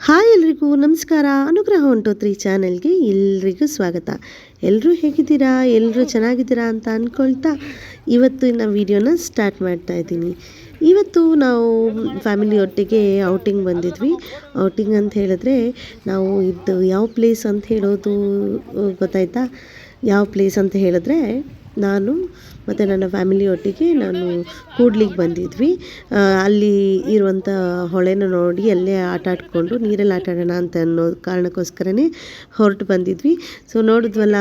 Hi ಎಲ್ರಿಗೂ, ನಮಸ್ಕಾರ. ಅನುಗ್ರಹ ಉಂಟು ತ್ರೀ ಚಾನೆಲ್ಗೆ. ಎಲ್ರಿಗೂ ಸ್ವಾಗತ. ಎಲ್ಲರೂ ಹೇಗಿದ್ದೀರಾ? ಎಲ್ಲರೂ ಚೆನ್ನಾಗಿದ್ದೀರಾ ಅಂತ ಅಂದ್ಕೊಳ್ತಾ ಇವತ್ತಿನ ವಿಡಿಯೋನ ಸ್ಟಾರ್ಟ್ ಮಾಡ್ತಾ ಇದ್ದೀನಿ. ಇವತ್ತು ನಾವು ಫ್ಯಾಮಿಲಿ ಒಟ್ಟಿಗೆ ಔಟಿಂಗ್ ಬಂದಿದ್ವಿ. ಔಟಿಂಗ್ ಅಂತ ಹೇಳಿದ್ರೆ ನಾವು ಇದು ಯಾವ ಪ್ಲೇಸ್ ಅಂತ ಹೇಳೋದು ಗೊತ್ತಾಯ್ತಾ? ಯಾವ ಪ್ಲೇಸ್ ಅಂತ ಹೇಳಿದ್ರೆ ನಾನು ಮತ್ತು ನನ್ನ ಫ್ಯಾಮಿಲಿ ಒಟ್ಟಿಗೆ ನಾನು ಕೂಡ್ಲಿಗೆ ಬಂದಿದ್ವಿ. ಅಲ್ಲಿ ಇರುವಂಥ ಹೊಳೆನ ನೋಡಿ ಅಲ್ಲೇ ಆಟ ಆಡಿಕೊಂಡು ನೀರಲ್ಲಿ ಆಟ ಆಡೋಣ ಅಂತ ಅನ್ನೋ ಕಾರಣಕ್ಕೋಸ್ಕರನೇ ಹೊರಟು ಬಂದಿದ್ವಿ. ಸೊ ನೋಡಿದ್ವಲ್ಲ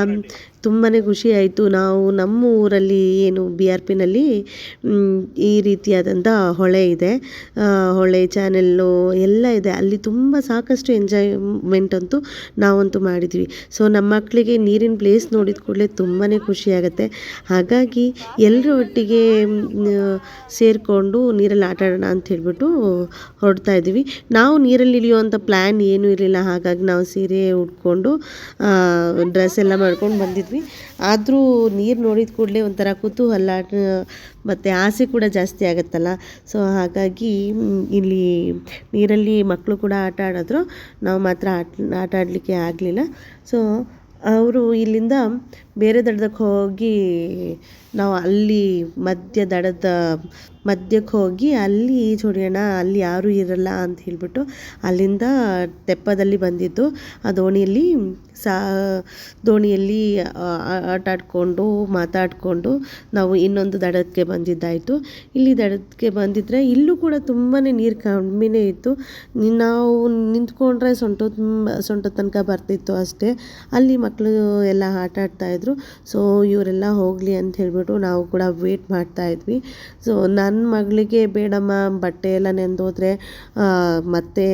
ತುಂಬಾ ಖುಷಿ ಆಯಿತು. ನಾವು ನಮ್ಮ ಊರಲ್ಲಿ ಏನು ಬಿ ಆರ್ ಪಿನಲ್ಲಿ ಈ ರೀತಿಯಾದಂಥ ಹೊಳೆ ಇದೆ. ಹೊಳೆ, ಚಾನೆಲ್ಲು ಎಲ್ಲ ಇದೆ. ಅಲ್ಲಿ ತುಂಬ ಸಾಕಷ್ಟು ಎಂಜಾಯ್ಮೆಂಟ್ ಅಂತೂ ನಾವಂತೂ ಮಾಡಿದ್ವಿ. ಸೊ ನಮ್ಮ ಮಕ್ಕಳಿಗೆ ನೀರಿನ ಪ್ಲೇಸ್ ನೋಡಿದ ಕೂಡಲೇ ತುಂಬಾ ಖುಷಿ ಆಗುತ್ತೆ. ಹಾಗಾಗಿ ಎಲ್ಲರೂ ಒಟ್ಟಿಗೆ ಸೇರಿಕೊಂಡು ನೀರಲ್ಲಿ ಆಟ ಆಡೋಣ ಅಂತ ಹೇಳಿಬಿಟ್ಟು ಹೊರಡ್ತಾ ಇದ್ದೀವಿ. ನಾವು ನೀರಲ್ಲಿ ಇಳಿಯುವಂಥ ಪ್ಲ್ಯಾನ್ ಏನೂ ಇರಲಿಲ್ಲ. ಹಾಗಾಗಿ ನಾವು ಸೀರೆ ಉಟ್ಕೊಂಡು ಡ್ರೆಸ್ ಎಲ್ಲ ಮಾಡ್ಕೊಂಡು ಬಂದಿದ್ವಿ. ಆದರೂ ನೀರು ನೋಡಿದ ಕೂಡಲೇ ಒಂಥರ ಕುತೂಹಲ ಮತ್ತು ಆಸೆ ಕೂಡ ಜಾಸ್ತಿ ಆಗುತ್ತಲ್ಲ. ಸೊ ಹಾಗಾಗಿ ಇಲ್ಲಿ ನೀರಲ್ಲಿ ಮಕ್ಕಳು ಕೂಡ ಆಟ ಆಡಿದ್ರು. ನಾವು ಮಾತ್ರ ಆಟ ಆಟ ಆಡಲಿಕ್ಕೆ ಆಗಲಿಲ್ಲ. ಸೊ ಅವರು ಇಲ್ಲಿಂದ ಬೇರೆ ದಡದಕ್ಕೆ ಹೋಗಿ ನಾವು ಅಲ್ಲಿ ಮಧ್ಯ ದಡದ, ಮಧ್ಯಕ್ಕೆ ಹೋಗಿ ಅಲ್ಲಿ ಈಜು ಹೊಡೆಯೋಣ ಅಲ್ಲಿ ಯಾರೂ ಇರಲ್ಲ ಅಂತ ಹೇಳಿಬಿಟ್ಟು ಅಲ್ಲಿಂದ ತೆಪ್ಪದಲ್ಲಿ ಬಂದಿದ್ದು. ಆ ದೋಣಿಯಲ್ಲಿ ಸಾ, ದೋಣಿಯಲ್ಲಿ ಆಟಾಡ್ಕೊಂಡು ಮಾತಾಡಿಕೊಂಡು ನಾವು ಇನ್ನೊಂದು ದಡಕ್ಕೆ ಬಂದಿದ್ದಾಯಿತು. ಇಲ್ಲಿ ದಡಕ್ಕೆ ಬಂದಿದ್ದರೆ ಇಲ್ಲೂ ಕೂಡ ತುಂಬಾ ನೀರು ಕಮ್ಮಿನೇ ಇತ್ತು. ನಾವು ನಿಂತ್ಕೊಂಡ್ರೆ ಸೊಂಟ ಸೊಂಟ ತನಕ ಬರ್ತಿತ್ತು ಅಷ್ಟೇ. ಅಲ್ಲಿ ಮಕ್ಕಳು ಎಲ್ಲ ಆಟ ಆಡ್ತಾಯಿದ್ರು ಸೊ ಇವರೆಲ್ಲ ಹೋಗಲಿ ಅಂತ ಹೇಳ್ಬಿಟ್ಟು ನಾವು ಕೂಡ ವೇಟ್ ಮಾಡ್ತಾ ಇದ್ವಿ. ಸೊ ನನ್ನ ಮಗಳಿಗೆ ಬೇಡಮ್ಮ, ಬಟ್ಟೆ ಎಲ್ಲ ನೆಂದೋದ್ರೆ ಮತ್ತೆ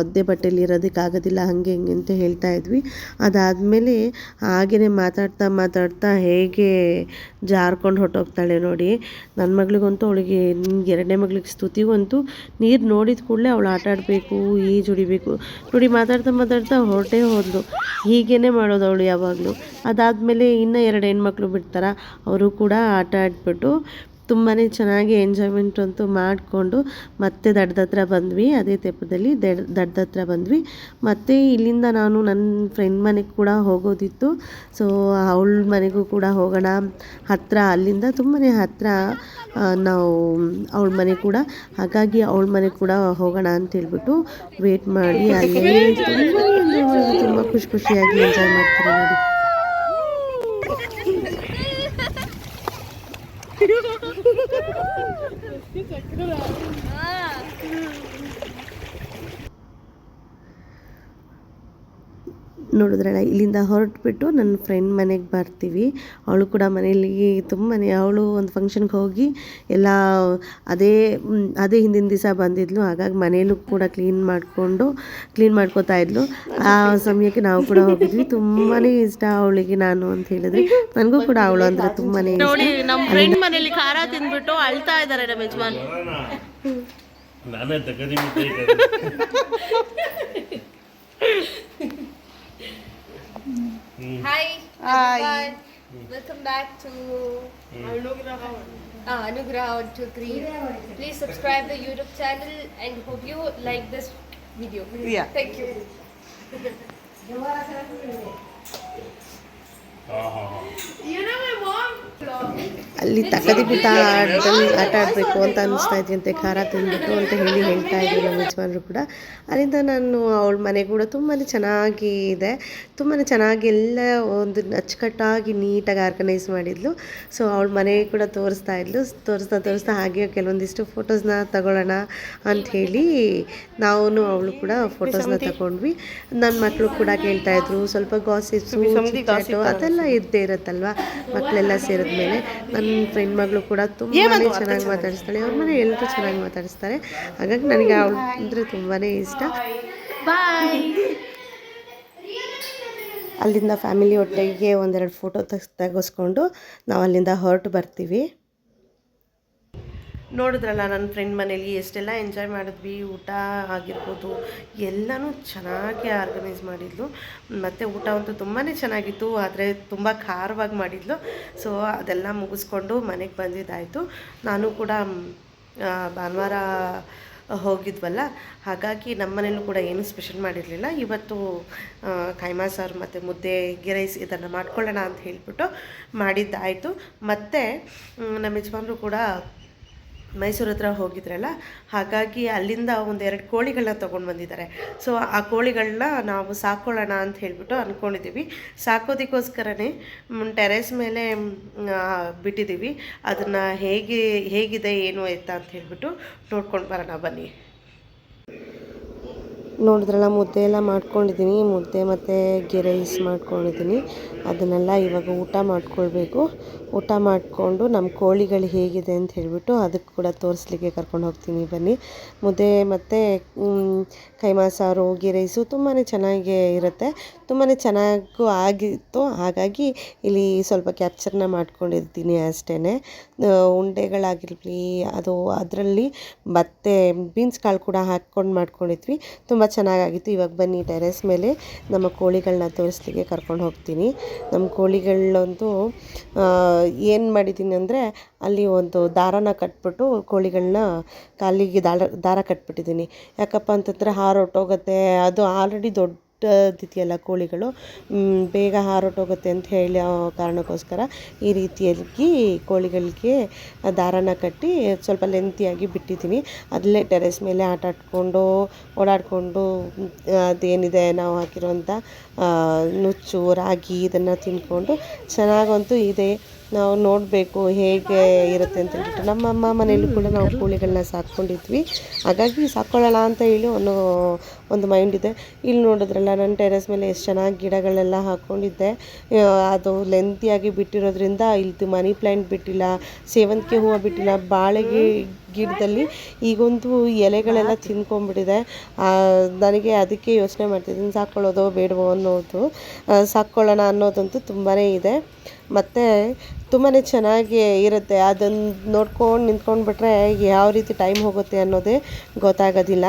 ಒದ್ದೆ ಬಟ್ಟೆಲಿ ಇರೋದಕ್ಕಾಗೋದಿಲ್ಲ ಹಾಗೆ ಹಿಂಗೆ ಅಂತ ಹೇಳ್ತಾ ಇದ್ವಿ. ಅದಾದಮೇಲೆ ಹಾಗೆಯೇ ಮಾತಾಡ್ತಾ ಮಾತಾಡ್ತಾ ಹೇಗೆ ಜಾರ್ಕೊಂಡು ಹೊಟ್ಟೋಗ್ತಾಳೆ ನೋಡಿ. ನನ್ನ ಮಗಳಿಗಂತೂ ಅವಳಿಗೆ, ಎರಡನೇ ಮಗಳಿಗೆ ಸ್ತುತಿಗಂತೂ ನೀರು ನೋಡಿದ ಕೂಡಲೇ ಅವಳು ಆಟ ಆಡಬೇಕು, ಈಜು ಹೊಡಿಬೇಕು. ನೋಡಿ, ಮಾತಾಡ್ತಾ ಮಾತಾಡ್ತಾ ಹೊರಟೇ ಹೋದ್ಲು. ಹೀಗೇ ಮಾಡೋದು ಅವಳು ಯಾವಾಗಲೂ. ಅದಾದಮೇಲೆ ಇನ್ನೂ ಎರಡು ಹೆಣ್ಮಕ್ಳು ಬಿಡ್ತಾರ? ಅವರು ಕೂಡ ಆಟ ಆಡ್ಬಿಟ್ಟು ತುಂಬಾ ಚೆನ್ನಾಗಿ ಎಂಜಾಯ್ಮೆಂಟ್ ಅಂತೂ ಮಾಡಿಕೊಂಡು ಮತ್ತೆ ದಡದ ಹತ್ರ ಬಂದ್ವಿ. ಅದೇ ತೆಪ್ಪದಲ್ಲಿ ದಡ್ ದಡದ ಹತ್ರ ಬಂದ್ವಿ. ಮತ್ತು ಇಲ್ಲಿಂದ ನಾನು ನನ್ನ ಫ್ರೆಂಡ್ ಮನೆಗೆ ಕೂಡ ಹೋಗೋದಿತ್ತು. ಸೊ ಅವಳ ಮನೆಗೂ ಕೂಡ ಹೋಗೋಣ ಹತ್ತಿರ ಅಲ್ಲಿಂದ ತುಂಬಾ ಹತ್ತಿರ ನಾವು ಅವಳ ಮನೆ ಕೂಡ, ಹಾಗಾಗಿ ಅವಳ ಮನೆ ಕೂಡ ಹೋಗೋಣ ಅಂತ ಹೇಳ್ಬಿಟ್ಟು ವೇಟ್ ಮಾಡಿ. ಅಲ್ಲೇ ತುಂಬ ಖುಷಿ ಖುಷಿಯಾಗಿ ಎಂಜಾಯ್ ಮಾಡ್ತಾರೆ ನೋಡಿ. 진짜 그러라. 아. ನೋಡಿದ್ರಲ್ಲ ಇಲ್ಲಿಂದ ಹೊರಟ್ಬಿಟ್ಟು ನನ್ನ ಫ್ರೆಂಡ್ ಮನೆಗೆ ಬರ್ತೀವಿ. ಅವಳು ಕೂಡ ಮನೆಯಲ್ಲಿ ತುಂಬಾ ಅವಳು ಒಂದು ಫಂಕ್ಷನ್ಗೆ ಹೋಗಿ ಎಲ್ಲ ಅದೇ ಅದೇ ಹಿಂದಿನ ದಿವಸ ಬಂದಿದ್ಲು. ಹಾಗಾಗಿ ಮನೆಯಲ್ಲೂ ಕೂಡ ಕ್ಲೀನ್ ಮಾಡಿಕೊಂಡು ಕ್ಲೀನ್ ಮಾಡ್ಕೋತಾ ಇದ್ಲು. ಆ ಸಮಯಕ್ಕೆ ನಾವು ಕೂಡ ಹೋಗಿದ್ವಿ. ತುಂಬಾ ಇಷ್ಟ ಅವಳಿಗೆ ನಾನು ಅಂತ ಹೇಳಿದ್ರೆ. ನನಗೂ ಕೂಡ ಅವಳು ಅಂದರೆ ತುಂಬಾ ಇಷ್ಟ. ನೋಡಿ ನಮ್ಮ ಫ್ರೆಂಡ್ ಮನೇಲಿ ಖಾರ ತಿಂದ್ಬಿಟ್ಟು ಅಳ್ತಾ ಇದ್ದಾರೆ ನಮ್ಮ ಯಜಮಾನ್. ನಾನೇ Mm. Hi! Hi! Welcome back to uh, Anugrah to Green. Please subscribe the YouTube channel and hope you like this video. Yeah. Thank you. Ah, you know ಅಲ್ಲಿ ತಕ್ಕದಿ ಬಿದ್ದ ಆಟದಲ್ಲಿ ಆಟ ಆಡಬೇಕು ಅಂತ ಅನ್ನಿಸ್ತಾ ಇದೆಯಂತೆ ಖಾರ ತಿಂದ್ಬಿಟ್ಟು ಅಂತ ಹೇಳಿ ಹೇಳ್ತಾ ಇದ್ರು ನಮ್ಮ ಯಜಮಾನರು ಕೂಡ. ಅಲ್ಲಿಂದ ನಾನು ಅವಳ ಮನೆ ಕೂಡ ತುಂಬಾ ಚೆನ್ನಾಗಿ ಇದೆ. ತುಂಬಾ ಚೆನ್ನಾಗಿ ಎಲ್ಲ ಒಂದು ಅಚ್ಚುಕಟ್ಟಾಗಿ ನೀಟಾಗಿ ಆರ್ಗನೈಸ್ ಮಾಡಿದ್ಲು. ಸೊ ಅವಳ ಮನೆ ಕೂಡ ತೋರಿಸ್ತಾ ಇದ್ಲು. ತೋರಿಸ್ತಾ ತೋರಿಸ್ತಾ ಹಾಗೆ ಕೆಲವೊಂದಿಷ್ಟು ಫೋಟೋಸ್ನ ತಗೊಳ್ಳೋಣ ಅಂತ ಹೇಳಿ ನಾವು ಅವಳು ಕೂಡ ಫೋಟೋಸ್ನ ತಗೊಂಡ್ವಿ. ನನ್ನ ಮಕ್ಕಳು ಕೂಡ ಕೇಳ್ತಾ ಇದ್ರು. ಸ್ವಲ್ಪ ಗಾಸಿಪ್ಸು ಅದೆಲ್ಲ ಇದ್ದೇ ಇರುತ್ತಲ್ವಾ? ಮಕ್ಕಳೆಲ್ಲ ಸೇರಿದ್ಮೇಲೆ. ನನ್ನ ಫ್ರೆಂಡ್ ಮಗಳು ಕೂಡ ತುಂಬಾ ಚೆನ್ನಾಗಿ ಮಾತಾಡಿಸ್ತಾಳೆ. ಅವ್ರ ಮನೆ ಎಲ್ಲರೂ ಚೆನ್ನಾಗಿ ಮಾತಾಡಿಸ್ತಾರೆ. ಹಾಗಾಗಿ ನನಗೆ ಅವಳು ಅಂದರೆ ತುಂಬಾ ಇಷ್ಟ. ಬಾಯ್ ಅಲ್ಲಿಂದ ಫ್ಯಾಮಿಲಿ ಒಟ್ಟಿಗೆ ಒಂದೆರಡು ಫೋಟೋ ತೆಗೆಸ್ ತೆಗೆಸ್ಕೊಂಡು ನಾವು ಅಲ್ಲಿಂದ ಹೊರಟು ಬರ್ತೀವಿ. ನೋಡಿದ್ರಲ್ಲ ನನ್ನ ಫ್ರೆಂಡ್ ಮನೇಲಿ, ಎಷ್ಟೆಲ್ಲ ಎಂಜಾಯ್ ಮಾಡಿದ್ವಿ, ಊಟ ಆಗಿರ್ಬೋದು, ಎಲ್ಲನೂ ಚೆನ್ನಾಗಿ ಆರ್ಗನೈಸ್ ಮಾಡಿದ್ಲು. ಮತ್ತು ಊಟ ಅಂತೂ ತುಂಬಾ ಚೆನ್ನಾಗಿತ್ತು, ಆದರೆ ತುಂಬ ಖಾರವಾಗಿ ಮಾಡಿದ್ಲು. ಸೊ ಅದೆಲ್ಲ ಮುಗಿಸ್ಕೊಂಡು ಮನೆಗೆ ಬಂದಿದ್ದಾಯಿತು. ನಾನು ಕೂಡ ಭಾನುವಾರ ಹೋಗಿದ್ವಲ್ಲ, ಹಾಗಾಗಿ ನಮ್ಮ ಮನೇಲೂ ಕೂಡ ಏನು ಸ್ಪೆಷಲ್ ಮಾಡಿರಲಿಲ್ಲ. ಇವತ್ತು ಕೈಮಾ ಸಾರು ಮತ್ತು ಮುದ್ದೆ ಗಿರೈಸ್ ಇದನ್ನು ಮಾಡ್ಕೊಳ್ಳೋಣ ಅಂತ ಹೇಳಿಬಿಟ್ಟು ಮಾಡಿದ್ದಾಯಿತು. ಮತ್ತು ನಮ್ಮ ಯಜಮಾನರು ಕೂಡ ಮೈಸೂರು ಹತ್ರ ಹೋಗಿದ್ರಲ್ಲ, ಹಾಗಾಗಿ ಅಲ್ಲಿಂದ ಒಂದೆರಡು ಕೋಳಿಗಳನ್ನ ತೊಗೊಂಡು ಬಂದಿದ್ದಾರೆ. ಸೊ ಆ ಕೋಳಿಗಳನ್ನ ನಾವು ಸಾಕೊಳ್ಳೋಣ ಅಂತ ಹೇಳಿಬಿಟ್ಟು ಅಂದ್ಕೊಂಡಿದ್ದೀವಿ ಸಾಕೋದಕ್ಕೋಸ್ಕರನೇ ಟೆರೆಸ್ ಮೇಲೆ ಬಿಟ್ಟಿದ್ದೀವಿ ಅದನ್ನು ಹೇಗೆ, ಹೇಗಿದೆ, ಏನು, ಎತ್ತ ಅಂತ ಹೇಳಿಬಿಟ್ಟು ನೋಡ್ಕೊಂಡು ಬರೋಣ ಬನ್ನಿ. ನೋಡಿದ್ರಲ್ಲ, ಮುದ್ದೆ ಎಲ್ಲ ಮಾಡ್ಕೊಂಡಿದ್ದೀನಿ. ಮುದ್ದೆ ಮತ್ತು ಗೀ ರೈಸ್ ಮಾಡ್ಕೊಂಡಿದ್ದೀನಿ. ಅದನ್ನೆಲ್ಲ ಇವಾಗ ಊಟ ಮಾಡ್ಕೊಳ್ಬೇಕು. ಊಟ ಮಾಡಿಕೊಂಡು ನಮ್ಮ ಕೋಳಿಗಳು ಹೇಗಿದೆ ಅಂತ ಹೇಳಿಬಿಟ್ಟು ಅದಕ್ಕೆ ಕೂಡ ತೋರಿಸ್ಲಿಕ್ಕೆ ಕರ್ಕೊಂಡು ಹೋಗ್ತೀನಿ. ಬನ್ನಿ. ಮುದ್ದೆ ಮತ್ತು ಕೈಮಾ ಸಾರು ಗೀ ರೈಸು ತುಂಬಾ ಚೆನ್ನಾಗಿ ಇರುತ್ತೆ. ತುಂಬಾ ಚೆನ್ನಾಗೂ ಆಗಿತ್ತು. ಹಾಗಾಗಿ ಇಲ್ಲಿ ಸ್ವಲ್ಪ ಕ್ಯಾಪ್ಚರ್ನ ಮಾಡ್ಕೊಂಡಿದ್ದೀನಿ ಅಷ್ಟೇ ಉಂಡೆಗಳಾಗಿರಲಿ, ಅದು ಅದರಲ್ಲಿ ಮತ್ತು ಬೀನ್ಸ್ ಕಾಳು ಕೂಡ ಹಾಕ್ಕೊಂಡು ಮಾಡ್ಕೊಂಡಿದ್ವಿ. ತುಂಬ ಚೆನ್ನಾಗಾಗಿತ್ತು. ಇವಾಗ ಬನ್ನಿ, ಟೆರೆಸ್ ಮೇಲೆ ನಮ್ಮ ಕೋಳಿಗಳನ್ನ ತೋರಿಸ್ಲಿಕ್ಕೆ ಕರ್ಕೊಂಡು ಹೋಗ್ತೀನಿ. ನಮ್ಮ ಕೋಳಿಗಳಂತೂ ಏನು ಮಾಡಿದ್ದೀನಿ ಅಂದರೆ ಅಲ್ಲಿ ಒಂದು ದಾರನ ಕಟ್ಬಿಟ್ಟು ಕೋಳಿಗಳನ್ನ ಕಾಲಿಗೆ ದಾರ ದಾರ ಕಟ್ಬಿಟ್ಟಿದ್ದೀನಿ. ಯಾಕಪ್ಪ ಅಂತಂದರೆ ಹಾರೊಟ್ಟೋಗುತ್ತೆ ಅದು ಆಲ್ರೆಡಿ ದೊಡ್ಡದಿದೆಯಲ್ಲ ಕೋಳಿಗಳು. ಬೇಗ ಹಾರೊಟ್ಟೋಗುತ್ತೆ ಅಂತ ಹೇಳಿ ಕಾರಣಕ್ಕೋಸ್ಕರ ಈ ರೀತಿಯಾಗಿ ಕೋಳಿಗಳಿಗೆ ದಾರನ ಕಟ್ಟಿ ಸ್ವಲ್ಪ ಲೆಂತಿಯಾಗಿ ಬಿಟ್ಟಿದ್ದೀನಿ. ಅಲ್ಲೇ ಟೆರೆಸ್ ಮೇಲೆ ಆಟ ಆಡ್ಕೊಂಡು, ಓಡಾಡಿಕೊಂಡು, ಅದೇನಿದೆ ನಾವು ಹಾಕಿರುವಂಥ ನುಚ್ಚು, ರಾಗಿ ಇದನ್ನು ತಿನ್ಕೊಂಡು ಚೆನ್ನಾಗಂತೂ ಇದೆ. ನಾವು ನೋಡಬೇಕು ಹೇಗೆ ಇರುತ್ತೆ ಅಂತ ಹೇಳ್ಬಿಟ್ಟು ನಮ್ಮ ಅಮ್ಮ ಮನೆಯಲ್ಲೂ ಕೂಡ ನಾವು ಕೋಳಿಗಳನ್ನ ಸಾಕ್ಕೊಂಡಿದ್ವಿ. ಹಾಗಾಗಿ ಸಾಕ್ಕೊಳ್ಳೋಣ ಅಂತ ಹೇಳಿ ಒಂದು ಒಂದು ಮೈಂಡ್ ಇದೆ. ಇಲ್ಲಿ ನೋಡಿದ್ರಲ್ಲ, ನನ್ನ ಟೆರೆಸ್ ಮೇಲೆ ಎಷ್ಟು ಚೆನ್ನಾಗಿ ಗಿಡಗಳೆಲ್ಲ ಹಾಕ್ಕೊಂಡಿದ್ದೆ ಅದು ಲೆಂತಿಯಾಗಿ ಬಿಟ್ಟಿರೋದ್ರಿಂದ ಇಲ್ಲಿ ಮನಿ ಪ್ಲ್ಯಾಂಟ್ ಬಿಟ್ಟಿಲ್ಲ, ಸೇವಂತಿಗೆ ಹೂವು ಬಿಟ್ಟಿಲ್ಲ, ಬಾಳೆಗೆ ಗಿಡದಲ್ಲಿ ಈಗೊಂದು ಎಲೆಗಳೆಲ್ಲ ತಿನ್ಕೊಂಡ್ಬಿಟ್ಟಿದೆ. ನನಗೆ ಅದಕ್ಕೆ ಯೋಚನೆ ಮಾಡ್ತಿದ್ದೀನಿ ಸಾಕ್ಕೊಳ್ಳೋದೋ ಬೇಡವೋ ಅನ್ನೋದು. ಸಾಕ್ಕೊಳ್ಳೋಣ ಅನ್ನೋದಂತೂ ತುಂಬಾ ಇದೆ. ಮತ್ತು ತುಂಬಾ ಚೆನ್ನಾಗಿ ಇರುತ್ತೆ. ಅದನ್ನು ನೋಡ್ಕೊಂಡು ನಿಂತ್ಕೊಂಡ್ಬಿಟ್ರೆ ಯಾವ ರೀತಿ ಟೈಮ್ ಹೋಗುತ್ತೆ ಅನ್ನೋದೇ ಗೊತ್ತಾಗೋದಿಲ್ಲ.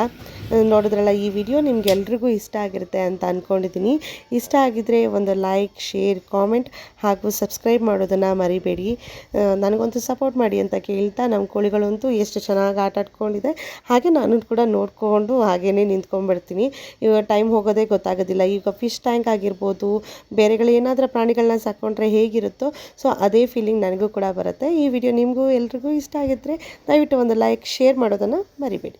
ನೋಡಿದ್ರಲ್ಲ, ಈ ವಿಡಿಯೋ ನಿಮ್ಗೆಲ್ರಿಗೂ ಇಷ್ಟ ಆಗಿರುತ್ತೆ ಅಂತ ಅಂದ್ಕೊಂಡಿದ್ದೀನಿ ಇಷ್ಟ ಆಗಿದ್ದರೆ ಒಂದು ಲೈಕ್ ಶೇರ್ ಕಾಮೆಂಟ್ ಹಾಗೂ ಸಬ್ಸ್ಕ್ರೈಬ್ ಮಾಡೋದನ್ನು ಮರಿಬೇಡಿ. ನನಗಂತೂ ಸಪೋರ್ಟ್ ಮಾಡಿ ಅಂತ ಕೇಳ್ತಾ ನಮ್ಮ ಕೋಳಿಗಳಂತೂ ಎಷ್ಟು ಚೆನ್ನಾಗಿ ಆಟ ಆಡ್ಕೊಂಡಿದೆ. ಹಾಗೆ ನಾನು ಕೂಡ ನೋಡಿಕೊಂಡು ಹಾಗೇ ನಿಂತ್ಕೊಂಡ್ಬಿಡ್ತೀನಿ. ಇವಾಗ ಟೈಮ್ ಹೋಗೋದೇ ಗೊತ್ತಾಗೋದಿಲ್ಲ. ಈಗ ಫಿಶ್ ಟ್ಯಾಂಕ್ ಆಗಿರ್ಬೋದು, ಬೇರೆಗಳು ಏನಾದರೂ ಪ್ರಾಣಿಗಳನ್ನ ಸಾಕೊಂಡ್ರೆ ಹೇಗಿರುತ್ತೋ ಸೊ ಅದೇ ಫೀಲಿಂಗ್ ನನಗೂ ಕೂಡ ಬರುತ್ತೆ. ಈ ವಿಡಿಯೋ ನಿಮಗೂ ಎಲ್ರಿಗೂ ಇಷ್ಟ ಆಗಿದ್ದರೆ ದಯವಿಟ್ಟು ಒಂದು ಲೈಕ್ ಶೇರ್ ಮಾಡೋದನ್ನು ಮರಿಬೇಡಿ.